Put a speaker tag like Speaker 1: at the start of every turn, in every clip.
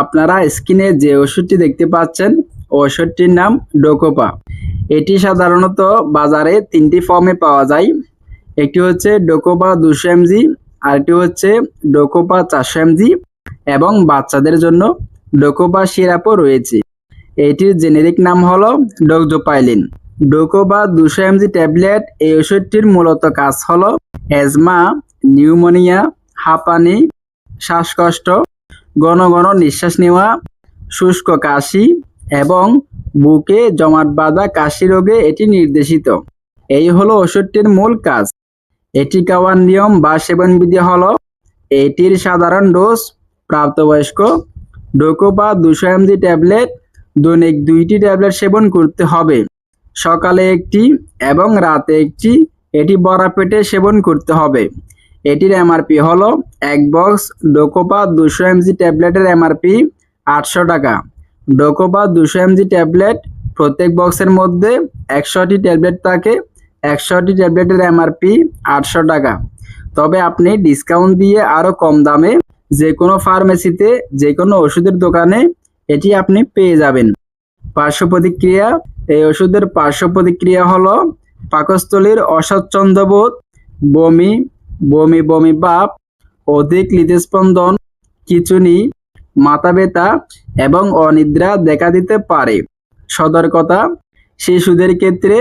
Speaker 1: আপনারা স্ক্রিনে যে ওষুধটি দেখতে পাচ্ছেন, ওষুধটির নাম ডোকোপা। এটি সাধারণত বাজারে তিনটি ফর্মে পাওয়া যায়। একটি হচ্ছে ডোকোপা দুশো এমজি, আরেকটি হচ্ছে ডোকোপা চারশো এমজি এবং বাচ্চাদের জন্য ডোকোপা সিরাপও রয়েছে। এটির জেনেরিক নাম হলো ডোকজোপাইলিন। ডোকোপা দুশো এমজি ট্যাবলেট, এই ওষুধটির মূলত কাজ হলো অ্যাজমা নিউমোনিয়া, হাঁপানি, শ্বাসকষ্ট ঘন ঘন নিঃশ্বাস নেওয়া, শুষ্ক কাশি এবং বুকে জমাট বাঁধা কাশি রোগে এটি নির্দেশিত। এই হলো ওষুধটির মূল কাজ। এটি খাওয়ার নিয়ম বা সেবনবিধি হল এটির সাধারণ ডোজ, প্রাপ্তবয়স্ক ডোকোপা দুশো এমজি ট্যাবলেট, দৈনিক দুইটি ট্যাবলেট সেবন করতে হবে। সকালে একটি এবং রাতে একটি, এটি বড়া পেটে সেবন করতে হবে। এটির এমআরপি হলো এক বক্স ডোকোপা দুশো এমজি ট্যাবলেটের এমআরপি আটশো টাকা। ডোকোপা দুশো এমজি ট্যাবলেট প্রত্যেক বক্সের মধ্যে একশোটি ট্যাবলেট থাকে, একশোটি ট্যাবলেটের এমআরপি আটশো টাকা। তবে আপনি ডিসকাউন্ট দিয়ে আরও কম দামে যে কোনো ফার্মেসিতে যে কোনো ওষুধের দোকানে এটি আপনি পেয়ে যাবেন। পার্শ্ব প্রতিক্রিয়া, এই ওষুধের পার্শ্ব প্রতিক্রিয়া হলো পাকস্থলীর অস্বচ্ছন্দবোধ বমি বমি বমি ভাব অধিক হৃদস্পন্দন খিঁচুনি মাথা ব্যথা এবং অনিদ্রা দেখা দিতে পারে। সতর্কতা, শিশুদের ক্ষেত্রে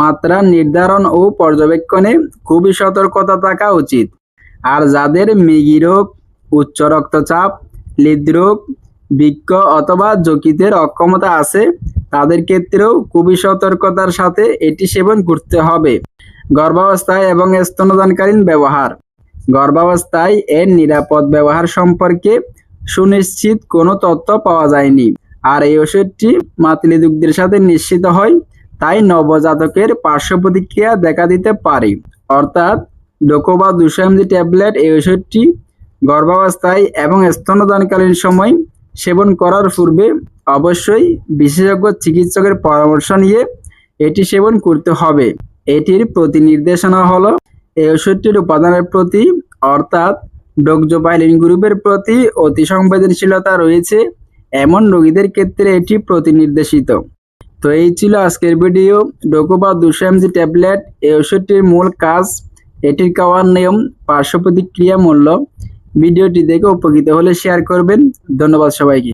Speaker 1: মাত্রা নির্ধারণ ও পর্যবেক্ষণে খুবই সতর্কতা থাকা উচিত। আর যাদের মৃগী রোগ, উচ্চ রক্তচাপ, হৃদরোগ বৃক্ষ অথবা যকৃতের অক্ষমতা আছে, তাদের ক্ষেত্রেও খুবই সতর্কতার সাথে এটি সেবন করতে হবে। গর্ভাবস্থায় এবং স্তনদানকালীন ব্যবহার। গর্ভাবস্থায় এর নিরাপদ ব্যবহার সম্পর্কে সুনিশ্চিত কোনো তথ্য পাওয়া যায়নি। আর এই ওষুধটি মাতৃদুগ্ধের সাথে নিশ্চিত হয়, তাই নবজাতকের পার্শ্ব প্রতিক্রিয়া দেখা দিতে পারে। অর্থাৎ ডোকোবা দুশো এমজি ট্যাবলেট এই ওষুধটি গর্ভাবস্থায় এবং স্তনদানকালীন সময় সেবন করার পূর্বে অবশ্যই বিশেষজ্ঞ চিকিৎসকের পরামর্শ নিয়ে এটি সেবন করতে হবে। এটির প্রতি নির্দেশনা হলো এই ওষুধটির উপাদানের প্রতি, অর্থাৎ ডোকজোপাইলিন গ্রুপের প্রতি অতি সংবেদনশীলতা রয়েছে। এমন রোগীদের ক্ষেত্রে এটি প্রতিনির্দেশিত তো এই ছিল আজকের ভিডিও। ডোকোবা দুশো এমজি ট্যাবলেট এই ওষুধটির মূল কাজ, এটির খাওয়ার নিয়ম, পার্শ্ব প্রতিক্রিয়া মূল্য। ভিডিওটি দেখে উপকৃত হলে শেয়ার করবেন। ধন্যবাদ সবাইকে।